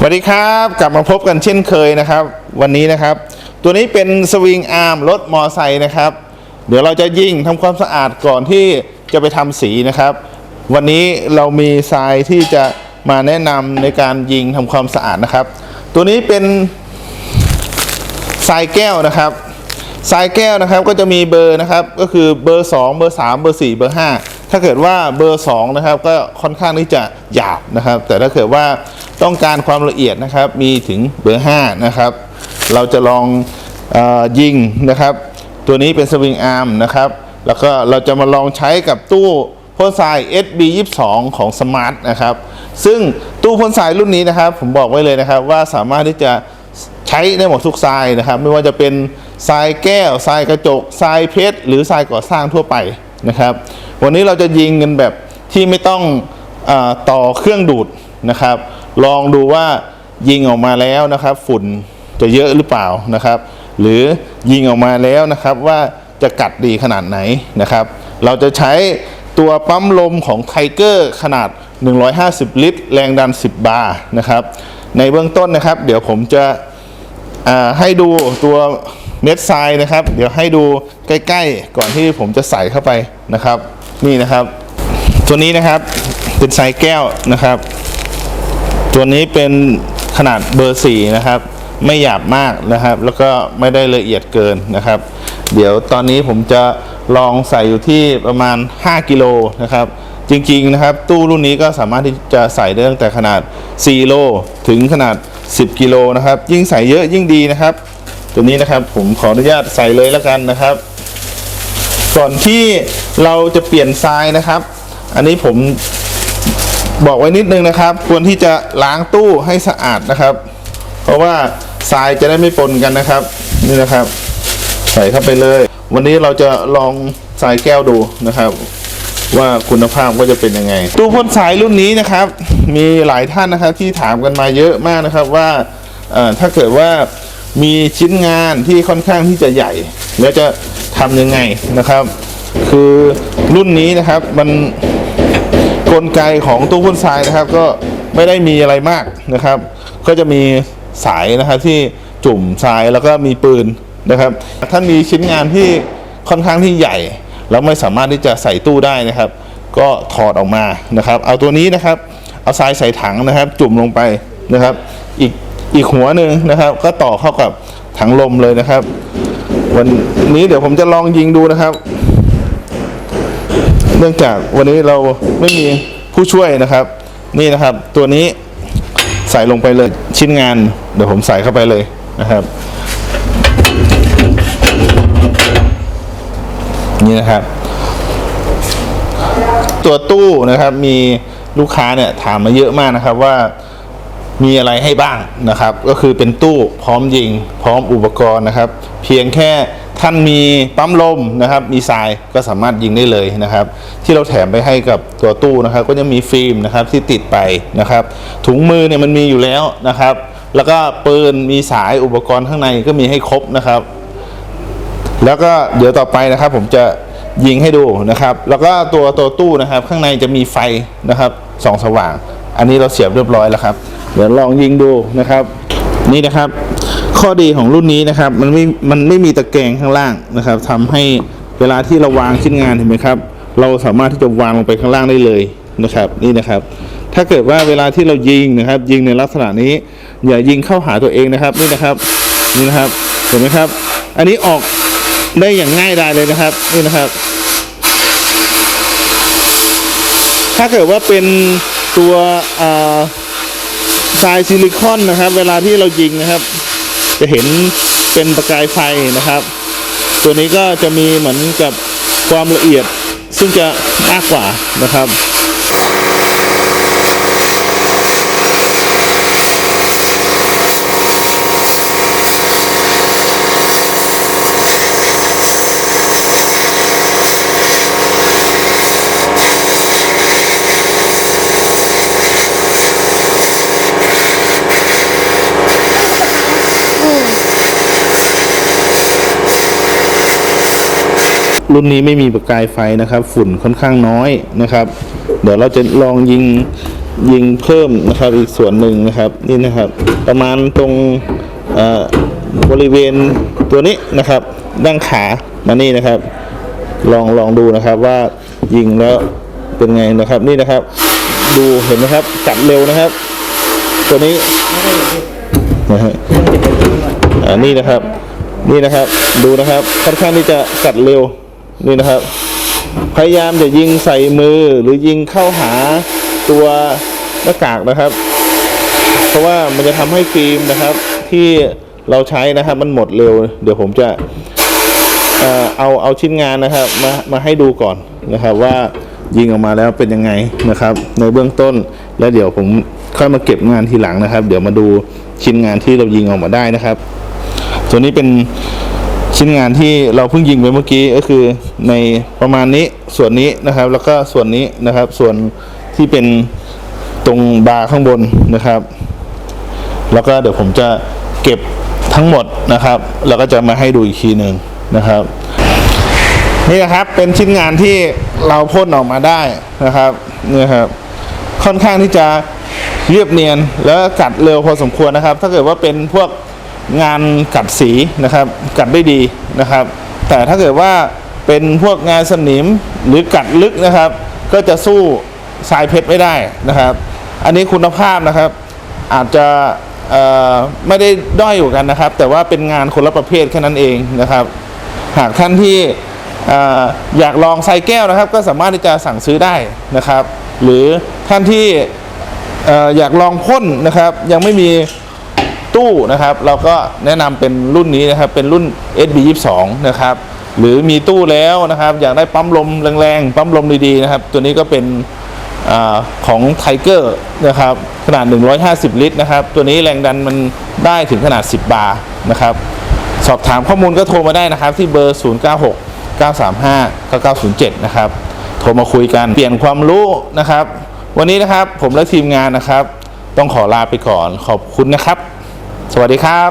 สวัสดีครับกลับมาพบกันเช่นเคยนะครับ วันนี้นะครับ ตัวนี้เป็นสวิงอาร์มรถมอไซค์นะครับ เดี๋ยวเราจะยิงทำความสะอาดก่อนที่จะไปทำสีนะครับ วันนี้เรามีทรายที่จะมาแนะนำในการยิงทำความสะอาดนะครับ ตัวนี้เป็นทรายแก้วนะครับทรายแก้วนะครับก็จะมีเบอร์นะครับ ก็คือเบอร์ 2 เบอร์ 3 เบอร์ 4 เบอร์ 5 ถ้าเกิดว่าเบอร์2นะครับก็ค่อนข้างที่จะหยาบนะครับ แต่ถ้าเกิดว่าต้องการความละเอียดนะครับ มีถึงเบอร์5นะครับ เราจะลองออยิงนะครับ ตัวนี้เป็นสวิงอาร์มนะครับ แล้วก็เราจะมาลองใช้กับตู้พ่นทราย SB22 ของ Smart นะครับ ซึ่งตู้พ่นทรายรุ่นนี้นะครับ ผมบอกไว้เลยนะครับ ว่าสามารถที่จะใช้ได้หมดทุกทรายนะครับ ไม่ว่าจะเป็นทรายแก้วทรายกระจกทรายเพชรหรือทรายก่อสร้างทั่วไปนะครับ วันนี้เราจะยิงกันแบบที่ไม่ต้องอต่อเครื่องดูดนะครับ ลองดูว่ายิงออกมาแล้วนะครับ ฝุ่นจะเยอะหรือเปล่านะครับ หรือยิงออกมาแล้วนะครับว่าจะกัดดีขนาดไหนนะครับ เราจะใช้ตัวปั๊มลมของไทเกอร์ขนาด 150 ลิตร แรงดัน 10 บาร์นะครับ ในเบื้องต้นนะครับ เดี๋ยวผมจะให้ดูตัวเม็ดทรายนะครับ เดี๋ยวให้ดูใกล้ ๆ ก่อนที่ผมจะใส่เข้าไปนะครับ นี่นะครับ ตัวนี้นะครับเป็นทรายแก้วนะครับ ตัวนี้เป็นขนาดเบอร์สี่นะครับ ไม่หยาบมากนะครับ แล้วก็ไม่ได้ละเอียดเกินนะครับ เดี๋ยวตอนนี้ผมจะลองใส่อยู่ที่ประมาณ 5กิโลนะครับจริงๆนะครับ ตู้รุ่นนี้ก็สามารถที่จะใส่ได้ตั้งแต่ขนาด4โลถึงขนาด 10กิโลนะครับ ยิ่งใส่เยอะยิ่งดีนะครับ ตัวนี้นะครับผมขออนุญาตใส่เลยแล้วกันนะครับ ก่อนที่เราจะเปลี่ยนทรายนะครับ อันนี้ผมบอกไว้นิดนึงนะครับ ควรที่จะล้างตู้ให้สะอาดนะครับ เพราะว่าทรายจะได้ไม่ปนกันนะครับ นี่นะครับ ใส่เข้าไปเลย วันนี้เราจะลองทรายแก้วดูนะครับว่าคุณภาพก็จะเป็นยังไง ตู้พ่นทรายรุ่นนี้นะครับ มีหลายท่านนะครับที่ถามกันมาเยอะมากนะครับว่าถ้าเกิดว่า มีชิ้นงานที่ค่อนข้างที่จะใหญ่ แล้วจะทำยังไงนะครับ คือรุ่นนี้นะครับมันกลไกของตู้พ่นทรายนะครับ ก็ไม่ได้มีอะไรมากนะครับ ก็จะมีสายนะครับที่จุ่มทรายแล้วก็มีปืนนะครับท่ามีชิ้นงานที่ค่อนข้างที่ใหญ่ แล้วไม่สามารถที่จะใส่ตู้ได้นะครับ ก็ถอดออกมานะครับ เอาตัวนี้นะครับ เอาทรายใส่ถังนะครับ จุ่มลงไปนะครับ อีกหัวหนึ่งนะครับ ก็ต่อเข้ากับถังลมเลยนะครับ วันนี้เดี๋ยวผมจะลองยิงดูนะครับ เนื่องจากวันนี้เราไม่มีผู้ช่วยนะครับ นี่นะครับ ตัวนี้ใส่ลงไปเลยชิ้นงาน เดี๋ยวผมใส่เข้าไปเลยนะครับ นี่นะครับ ตัวตู้นะครับมีลูกค้าเนี่ยถามมาเยอะมากนะครับว่า มีอะไรให้บ้างนะครับ ก็คือเป็นตู้พร้อมยิง พร้อมอุปกรณ์นะครับ เพียงแค่ท่านมีปั๊มลมนะครับ มีทรายก็สามารถยิงได้เลยนะครับ ที่เราแถมไปให้กับตัวตู้นะครับ ก็จะมีฟิล์มนะครับที่ติดไปนะครับ ถุงมือเนี่ยมันมีอยู่แล้วนะครับ แล้วก็ปืนมีสายอุปกรณ์ข้างในก็มีให้ครบนะครับ แล้วก็เดี๋ยวต่อไปนะครับ ผมจะยิงให้ดูนะครับ แล้วก็ตัวตัวตู้นะครับ ข้างในจะมีไฟนะครับส่องสว่าง อันนี้เราเสียบเรียบร้อยแล้วครับ เดี๋ยวลองยิงดูนะครับ นี่นะครับ ข้อดีของรุ่นนี้นะครับ มันไม่ มันไม่มีตะแกรงข้างล่างนะครับทำให้เวลาที่เราวางชิ้นงานเห็นไหมครับ เราสามารถที่จะวางลงไปข้างล่างได้เลยนะครับ นี่นะครับ ถ้าเกิดว่าเวลาที่เรายิงนะครับ ยิงในลักษณะนี้ อย่ายิงเข้าหาตัวเองนะครับ นี่นะครับ นี่นะครับ เห็นไหมครับ อันนี้ออกได้อย่างง่ายดายเลยนะครับ นี่นะครับ ถ้าเกิดว่าเป็น ตัวอ่าทรายซิลิคอนนะครับ เวลาที่เรายิงนะครับ จะเห็นเป็นประกายไฟนะครับ ตัวนี้ก็จะมีเหมือนกับความละเอียดซึ่งจะมากกว่านะครับ รุ่นนี้ไม่มีประกายไฟนะครับ ฝุ่นค่อนข้างน้อยนะครับ เดี๋ยวเราจะลองยิงยิงเพิ่มนะครับอีกส่วนหนึ่งนะครับนี่นะครับ ประมาณตรงบริเวณตัวนี้นะครับด้านขามานี่นะครับ ลองลองดูนะครับว่ายิงแล้วเป็นไงนะครับนี่นะครับ ดูเห็นไหมครับกัดเร็วนะครับ ตัวนี้นะฮะอ่านี่นะครับ นี่นะครับดูนะครับค่อนข้างที่จะกัดเร็ว นี่นะครับ พยายามจะยิงใส่มือหรือยิงเข้าหาตัวหน้ากากนะครับ เพราะว่ามันจะทำให้ฟิล์มนะครับที่เราใช้นะครับมันหมดเร็ว เดี๋ยวผมจะเอ่อเอาเอาชิ้นงานนะครับมามาให้ดูก่อนนะครับว่ายิงออกมาแล้วเป็นยังไงนะครับ ในเบื้องต้นแล้วเดี๋ยวผมค่อยมาเก็บงานทีหลังนะครับ เดี๋ยวมาดูชิ้นงานที่เรายิงออกมาได้นะครับ ตัวนี้เป็น ชิ้นงานที่เราเพิ่งยิงไปเมื่อกี้ก็คือในประมาณนี้ส่วนนี้นะครับ แล้วก็ส่วนนี้นะครับ ส่วนที่เป็นตรงบาร์ข้างบนนะครับ แล้วก็เดี๋ยวผมจะเก็บทั้งหมดนะครับ แล้วก็จะมาให้ดูอีกทีหนึ่งนะครับ นี่นะครับเป็นชิ้นงานที่เราพ่นออกมาได้นะครับนี่ครับ ค่อนข้างที่จะเรียบเนียนแล้วกัดเร็วพอสมควรนะครับ ถ้าเกิดว่าเป็นพวก งานกัดสีนะครับ กัดได้ดีนะครับ แต่ถ้าเกิดว่าเป็นพวกงานสนิมหรือกัดลึกนะครับ ก็จะสู้ทรายเพชรไม่ได้นะครับ อันนี้คุณภาพนะครับ อาจจะไม่ได้ด้อยอยู่กันนะครับ แต่ว่าเป็นงานคนละประเภทแค่นั้นเองนะครับ หากท่านที่อยากลองไซแก้วนะครับ ก็สามารถที่จะสั่งซื้อได้นะครับ หรือท่านที่อยากลองพ่นนะครับ ยังไม่มี ตู้นะครับ เราก็แนะนำเป็นรุ่นนี้นะครับเป็นรุ่น SB22 นะครับหรือมีตู้แล้วนะครับ อยากได้ปั๊มลมแรงๆปั๊มลมดีๆนะครับ ตัวนี้ก็เป็นอของไทเกอร์นะครับ ขนาด 150 ลิตรนะครับ ตัวนี้แรงดันมันได้ถึงขนาด 10 บาร์นะครับ สอบถามข้อมูลก็โทรมาได้นะครับ ที่เบอร์ 096 935 9907 นะครับ โทรมาคุยกันเปลี่ยนความรู้นะครับ วันนี้นะครับผมและทีมงานนะครับ ต้องขอลาไปก่อนขอบคุณนะครับ สวัสดีครับ